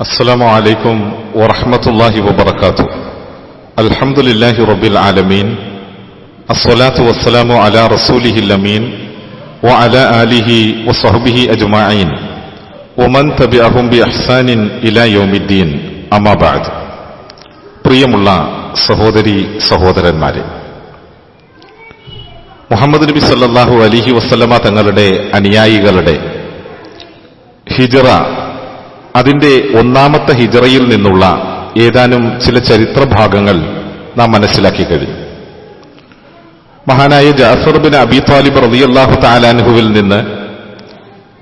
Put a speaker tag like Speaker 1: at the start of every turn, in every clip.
Speaker 1: السلام عليكم ورحمة الله وبركاته الحمد لله رب العالمين الصلاة والسلام على رسوله الأمين وعلى آله وصحبه أجمعين ومن تبعهم بإحسان إلى يوم الدين أما بعد പ്രിയമുള്ള സഹോദരി സഹോദരന്മാരെ മുഹമ്മദ് നബി സല്ലല്ലാഹു അലിഹി വസ്ലമ തങ്ങളുടെ അനുയായികളുടെ ഹിജറ അതിന്റെ ഒന്നാമത്തെ ഹിജറയിൽ നിന്നുള്ള ഏതാനും ചില ചരിത്ര ഭാഗങ്ങൾ നാം മനസ്സിലാക്കി കഴിഞ്ഞു. മഹാനായ ജാഫർ ബിൻ അബി താലിബ് റളിയല്ലാഹു താലാൻഹുവിൽ നിന്ന്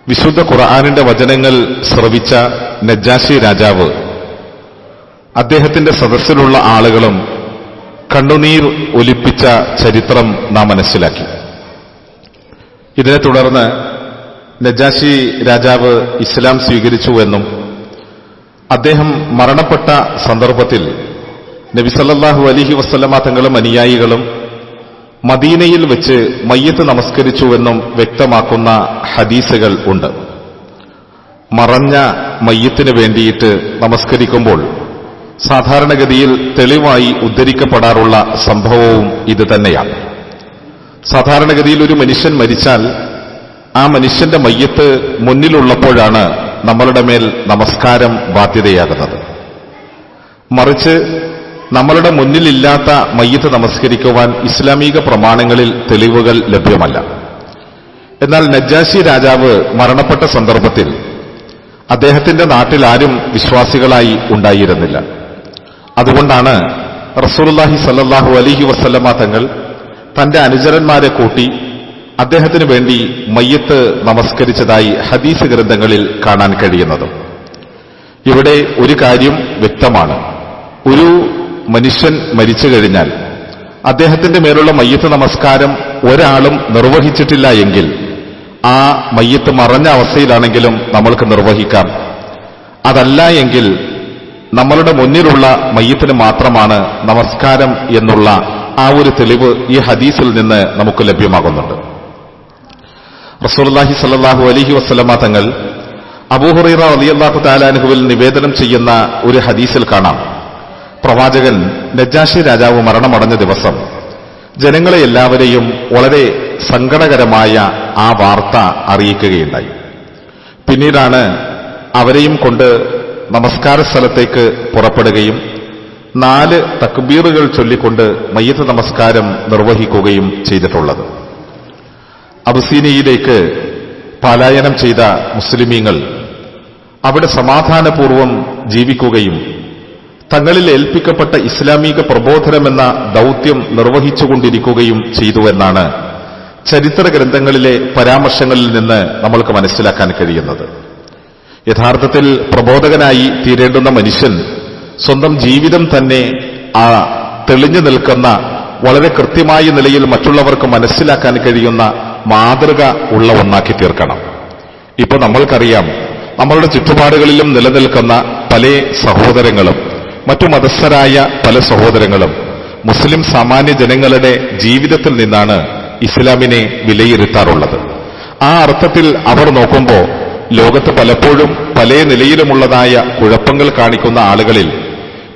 Speaker 1: വിശുദ്ധ ഖുർആാനിന്റെ വചനങ്ങൾ ശ്രവിച്ച നജ്ജാശി രാജാവ് അദ്ദേഹത്തിന്റെ സദസ്സിലുള്ള ആളുകളും കണ്ണുനീർ ഒലിപ്പിച്ച ചരിത്രം നാം മനസ്സിലാക്കി. ഇതിനെ തുടർന്ന് നജാശി രാജാവ് ഇസ്ലാം സ്വീകരിച്ചുവെന്നും അദ്ദേഹം മരണപ്പെട്ട സന്ദർഭത്തിൽ നബിസല്ലാഹു അലിഹി വസ്ലമ തങ്ങളും അനുയായികളും മദീനയിൽ വെച്ച് മയ്യത്ത് നമസ്കരിച്ചുവെന്നും വ്യക്തമാക്കുന്ന ഹദീസുകൾ ഉണ്ട്. മറഞ്ഞ മയ്യത്തിന് വേണ്ടിയിട്ട് നമസ്കരിക്കുമ്പോൾ സാധാരണഗതിയിൽ തെളിവായി ഉദ്ധരിക്കപ്പെടാറുള്ള സംഭവവും ഇത് തന്നെയാണ്. സാധാരണഗതിയിൽ ഒരു മനുഷ്യൻ മരിച്ചാൽ ആ മനുഷ്യന്റെ മയ്യത്ത് മുന്നിലുള്ളപ്പോഴാണ് നമ്മളുടെ മേൽ നമസ്കാരം ബാധ്യതയാകുന്നത്. മറിച്ച് നമ്മളുടെ മുന്നിലില്ലാത്ത മയ്യത്ത് നമസ്കരിക്കുവാൻ ഇസ്ലാമിക പ്രമാണങ്ങളിൽ തെളിവുകൾ ലഭ്യമല്ല. എന്നാൽ നജ്ജാശി രാജാവ് മരണപ്പെട്ട സന്ദർഭത്തിൽ അദ്ദേഹത്തിന്റെ നാട്ടിൽ ആരും വിശ്വാസികളായി ഉണ്ടായിരുന്നില്ല. അതുകൊണ്ടാണ് റസൂലുള്ളാഹി സല്ലാഹു അലിഹി വസല്ലമ തങ്ങൾ തന്റെ അനുചരന്മാരെ കൂട്ടി അദ്ദേഹത്തിന് വേണ്ടി മയ്യത്ത് നമസ്കരിച്ചതായി ഹദീസ് ഗ്രന്ഥങ്ങളിൽ കാണാൻ കഴിയുന്നത്. ഇവിടെ ഒരു കാര്യം വ്യക്തമാണ്. ഒരു മനുഷ്യൻ മരിച്ചു കഴിഞ്ഞാൽ അദ്ദേഹത്തിന്റെ മേലുള്ള മയ്യത്ത് നമസ്കാരം ഒരാളും നിർവഹിച്ചിട്ടില്ല എങ്കിൽ ആ മയ്യത്ത് മറഞ്ഞ അവസ്ഥയിലാണെങ്കിലും നമ്മൾക്ക് നിർവഹിക്കാം. അതല്ല എങ്കിൽ നമ്മളുടെ മുന്നിലുള്ള മയ്യത്തിന് മാത്രമാണ് നമസ്കാരം എന്നുള്ള ആ ഒരു തെളിവ് ഈ ഹദീസിൽ നിന്ന് നമുക്ക് ലഭ്യമാകുന്നുണ്ട്. റസൂലുള്ളാഹി സല്ലാഹു അലഹി വസ്ലമ തങ്ങൾ അബൂഹുറൈറ റളിയല്ലാഹു താലാനുഹുവിൽ നിവേദനം ചെയ്യുന്ന ഒരു ഹദീസിൽ കാണാം. പ്രവാചകൻ നജാഷി രാജാവ് മരണമടഞ്ഞ ദിവസം ജനങ്ങളെ എല്ലാവരെയും വളരെ സങ്കടകരമായ ആ വാർത്ത അറിയിക്കുകയുണ്ടായി. പിന്നീടാണ് അവരെയും കൊണ്ട് നമസ്കാര സ്ഥലത്തേക്ക് പുറപ്പെടുകയും നാല് തക്ബീറുകൾ ചൊല്ലിക്കൊണ്ട് മയ്യത്ത് നമസ്കാരം നിർവഹിക്കുകയും ചെയ്തിട്ടുള്ളത്. അബുസീനയിലേക്ക് പലായനം ചെയ്ത മുസ്ലിമീങ്ങൾ അവിടെ സമാധാനപൂർവം ജീവിക്കുകയും തങ്ങളിൽ ഏൽപ്പിക്കപ്പെട്ട ഇസ്ലാമിക പ്രബോധനമെന്ന ദൗത്യം നിർവഹിച്ചുകൊണ്ടിരിക്കുകയും ചെയ്തുവെന്നാണ് ചരിത്ര ഗ്രന്ഥങ്ങളിലെ പരാമർശങ്ങളിൽ നിന്ന് നമ്മൾക്ക് മനസ്സിലാക്കാൻ കഴിയുന്നത്. യഥാർത്ഥത്തിൽ പ്രബോധകനായി തീരേണ്ടുന്ന മനുഷ്യൻ സ്വന്തം ജീവിതം തന്നെ ആ തെളിഞ്ഞു നിൽക്കുന്ന വളരെ കൃത്യമായ നിലയിൽ മറ്റുള്ളവർക്ക് മനസ്സിലാക്കാൻ കഴിയുന്ന മാതൃക ഉള്ള ഒന്നാക്കി തീർക്കണം. ഇപ്പൊ നമ്മൾക്കറിയാം നമ്മളുടെ ചുറ്റുപാടുകളിലും നിലനിൽക്കുന്ന പല സഹോദരങ്ങളും മറ്റു മതസ്ഥരായ പല സഹോദരങ്ങളും മുസ്ലിം സാമാന്യ ജനങ്ങളുടെ ജീവിതത്തിൽ നിന്നാണ് ഇസ്ലാമിനെ വിലയിരുത്താറുള്ളത്. ആ അർത്ഥത്തിൽ അവർ നോക്കുമ്പോൾ ലോകത്ത് പലപ്പോഴും പല നിലയിലുമുള്ളതായ കുഴപ്പങ്ങൾ കാണിക്കുന്ന ആളുകളിൽ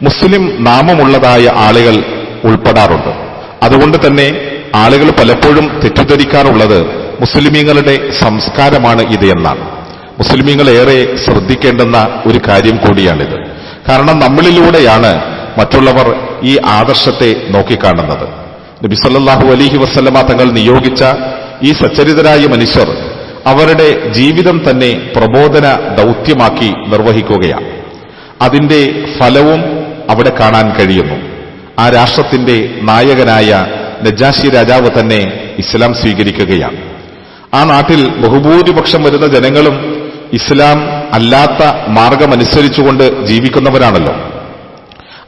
Speaker 1: മുസ്ലിം നാമമുള്ളതായ ആളുകൾ ഉൾപ്പെടാറുണ്ട്. അതുകൊണ്ട് തന്നെ ആളുകൾ പലപ്പോഴും തെറ്റിദ്ധരിക്കാറുള്ളത് മുസ്ലിമീങ്ങളുടെ സംസ്കാരമാണ് ഇത് എന്നാണ്. മുസ്ലിമീങ്ങൾ ഏറെ ശ്രദ്ധിക്കേണ്ടുന്ന ഒരു കാര്യം കൂടിയാണിത്. കാരണം നമ്മളിലൂടെയാണ് മറ്റുള്ളവർ ഈ ആദർശത്തെ നോക്കിക്കാണുന്നത്. നബി സല്ലല്ലാഹു വസ്ലമ തങ്ങൾ നിയോഗിച്ച ഈ സച്ചരിതരായ മനുഷ്യർ അവരുടെ ജീവിതം തന്നെ പ്രബോധന ദൗത്യമാക്കി നിർവഹിക്കുകയാണ്. അതിന്റെ ഫലവും അവിടെ കാണാൻ കഴിയുന്നു. ആ രാഷ്ട്രത്തിന്റെ നായകനായ നജാഷി രാജാവ് തന്നെ ഇസ്ലാം സ്വീകരിക്കുകയാണ്. ആ നാട്ടിൽ ബഹുഭൂരിപക്ഷം വരുന്ന ജനങ്ങളും ഇസ്ലാം അല്ലാത്ത മാർഗമനുസരിച്ചുകൊണ്ട് ജീവിക്കുന്നവരാണല്ലോ.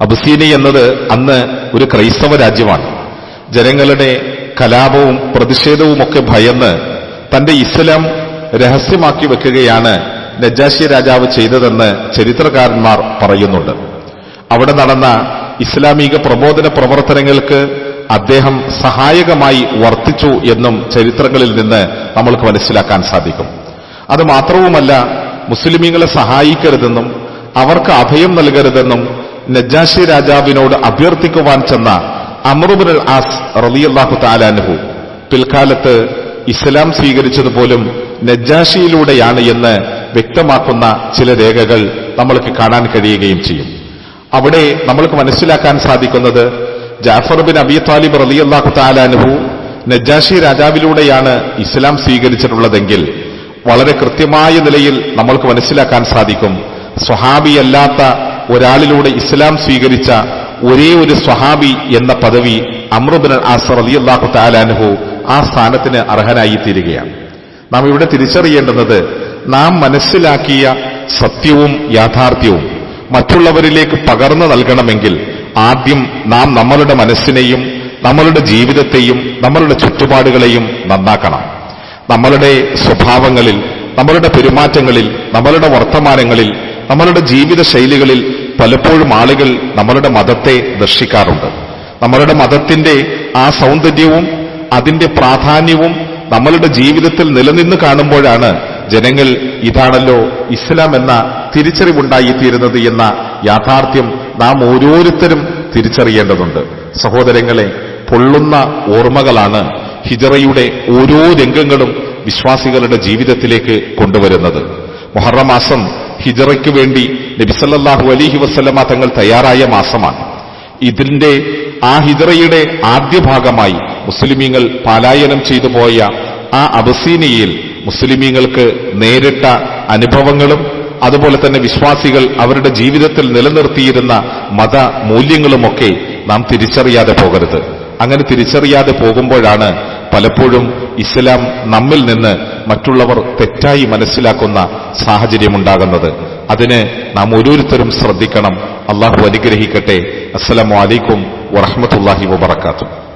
Speaker 1: അബുസീനി എന്നത് അന്ന് ഒരു ക്രൈസ്തവ രാജ്യമാണ്. ജനങ്ങളുടെ കലാപവും പ്രതിഷേധവുമൊക്കെ ഭയന്ന് തന്റെ ഇസ്ലാം രഹസ്യമാക്കി വെക്കുകയാണ് നജാഷി രാജാവ് ചെയ്തതെന്ന് ചരിത്രകാരന്മാർ പറയുന്നുണ്ട്. അവിടെ നടന്ന ഇസ്ലാമിക പ്രബോധന പ്രവർത്തനങ്ങൾക്ക് അദ്ദേഹം സഹായകമായി വർത്തിച്ചു എന്നും ചരിത്രങ്ങളിൽ നിന്ന് നമ്മൾക്ക് മനസ്സിലാക്കാൻ സാധിക്കും. അത് മാത്രവുമല്ല മുസ്ലിമീങ്ങളെ സഹായിക്കരുതെന്നും അവർക്ക് അഭയം നൽകരുതെന്നും നജാഷി രാജാവിനോട് അഭ്യർത്ഥിക്കുവാൻ ചെന്ന അമറുബുൽ ആസ് റളിയല്ലാഹു താലാനുഹു പിൽക്കാലത്ത് ഇസ്ലാം സ്വീകരിച്ചതുപോലും നജാഷിയിലൂടെയാണ് എന്ന് വ്യക്തമാക്കുന്ന ചില രേഖകൾ നമ്മൾക്ക് കാണാൻ കഴിയുകയും ചെയ്യും. അവിടെ നമ്മൾക്ക് മനസ്സിലാക്കാൻ സാധിക്കുന്നത് ജാഫർ ബിൻ അബി താലിബ് റളിയല്ലാഹു താലാനുഹു നജാഷി രാജാവിലൂടെയാണ് ഇസ്ലാം സ്വീകരിച്ചിട്ടുള്ളതെങ്കിൽ വളരെ കൃത്യമായ നിലയിൽ നമ്മൾക്ക് മനസ്സിലാക്കാൻ സാധിക്കും. സ്വഹാബിയല്ലാത്ത ഒരാളിലൂടെ ഇസ്ലാം സ്വീകരിച്ച ഒരേ ഒരു സ്വഹാബി എന്ന പദവി അമ്രുബിൻ ആസർ അലി അള്ളാഹു താലാനുഹു ആ സ്ഥാനത്തിന് അർഹനായി തീരുകയാണ് നാം ഇവിടെ തിരിച്ചറിയേണ്ടുന്നത് നാം മനസ്സിലാക്കിയ സത്യവും യാഥാർത്ഥ്യവും മറ്റുള്ളവരിലേക്ക് പകർന്നു നൽകണമെങ്കിൽ ആദ്യം നാം നമ്മളുടെ മനസ്സിനെയും നമ്മളുടെ ജീവിതത്തെയും നമ്മളുടെ ചുറ്റുപാടുകളെയും നന്നാക്കണം. നമ്മളുടെ സ്വഭാവങ്ങളിൽ നമ്മളുടെ പെരുമാറ്റങ്ങളിൽ നമ്മളുടെ വർത്തമാനങ്ങളിൽ നമ്മളുടെ ജീവിത ശൈലികളിൽ പലപ്പോഴും ആളുകൾ നമ്മളുടെ മതത്തെ ദർശിക്കാറുണ്ട്. നമ്മളുടെ മതത്തിന്റെ ആ സൗന്ദര്യവും അതിന്റെ പ്രാധാന്യവും നമ്മളുടെ ജീവിതത്തിൽ നിലനിന്ന് കാണുമ്പോഴാണ് ജനങ്ങൾ ഇതാണല്ലോ ഇസ്ലാം എന്ന തിരിച്ചറിവുണ്ടായിത്തീരുന്നത് എന്ന യാഥാർത്ഥ്യം നാം ഓരോരുത്തരും തിരിച്ചറിയേണ്ടതുണ്ട്. സഹോദരങ്ങളെ പൊള്ളുന്ന ഓർമ്മകളാണ് ഹിജറയുടെ ഓരോ രംഗങ്ങളും വിശ്വാസികളുടെ ജീവിതത്തിലേക്ക് കൊണ്ടുവരുന്നത്. മൊഹറ മാസം ഹിജറയ്ക്ക് വേണ്ടി നബിസല്ലാഹു അലിഹി വസ്ലമ തങ്ങൾ തയ്യാറായ മാസമാണ്. ഇതിന്റെ ആ ഹിജറയുടെ ആദ്യ ഭാഗമായി മുസ്ലിമീങ്ങൾ പലായനം ചെയ്തു പോയ ആ അബസീനിയയിൽ മുസ്ലിമീങ്ങൾക്ക് നേരിട്ട അനുഭവങ്ങളും അതുപോലെ തന്നെ വിശ്വാസികൾ അവരുടെ ജീവിതത്തിൽ നിലനിർത്തിയിരുന്ന മത മൂല്യങ്ങളുമൊക്കെ നാം തിരിച്ചറിയാതെ പോകരുത്. അങ്ങനെ തിരിച്ചറിയാതെ പോകുമ്പോഴാണ് പലപ്പോഴും ഇസ്ലാം നമ്മിൽ നിന്ന് മറ്റുള്ളവർ തെറ്റായി മനസ്സിലാക്കുന്ന സാഹചര്യമുണ്ടാകുന്നത്. അതിന് നാം ഓരോരുത്തരും ശ്രദ്ധിക്കണം. അള്ളാഹു അനുഗ്രഹിക്കട്ടെ. അസ്സലാമു അലൈക്കും വറഹമത്തല്ലാഹി വബർക്കാത്തു